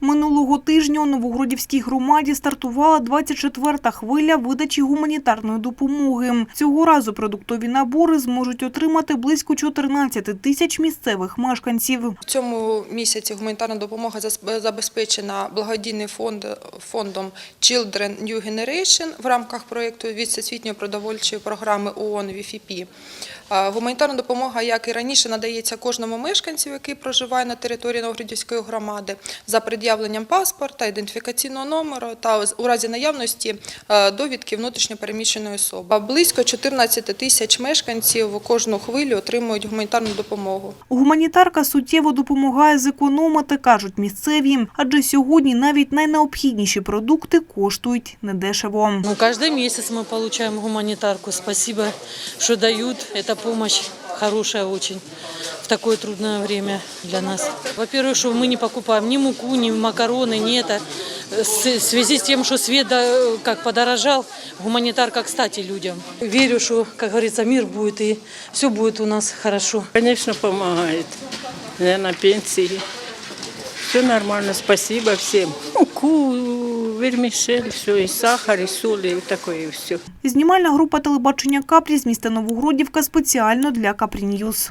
Минулого тижня у Новогродівській громаді стартувала 24-та хвиля видачі гуманітарної допомоги. Цього разу продуктові набори зможуть отримати близько 14 тисяч місцевих мешканців. В цьому місяці гуманітарна допомога забезпечена благодійним фонд, фондом Children New Generation в рамках проєкту від Всесвітньої продовольчої програми ООН ВІФІПі. Гуманітарна допомога, як і раніше, надається кожному мешканцю, який проживає на території Новогродівської громади, за пред'явленням паспорта, ідентифікаційного номеру та у разі наявності е, довідки внутрішньопереміщеної особи. А Близько 14 тисяч мешканців кожну хвилю отримують гуманітарну допомогу. Гуманітарка суттєво допомагає зекономити, кажуть місцеві, адже сьогодні навіть найнеобхідніші продукти коштують недешево. Ну, каждый месяц мы получаем гуманитарку. Спасибо, что дают. Эта помощь хорошая очень в такое трудное время для нас. Во-первых, что мы не покупаем ни муку, ни макароны, ни это. В связи с тем, что свет да, как подорожал, гуманитарка кстати людям. Верю, что, как говорится, мир будет и все будет у нас хорошо. Конечно, помогает. Я на пенсии. Все нормально, спасибо всем. Муку, вермишель, все, и сахар, и соль, и такое, и все. Знімальна група телебачення «Каплі» з міста Новогродівка спеціально для «Капрі Ньюз».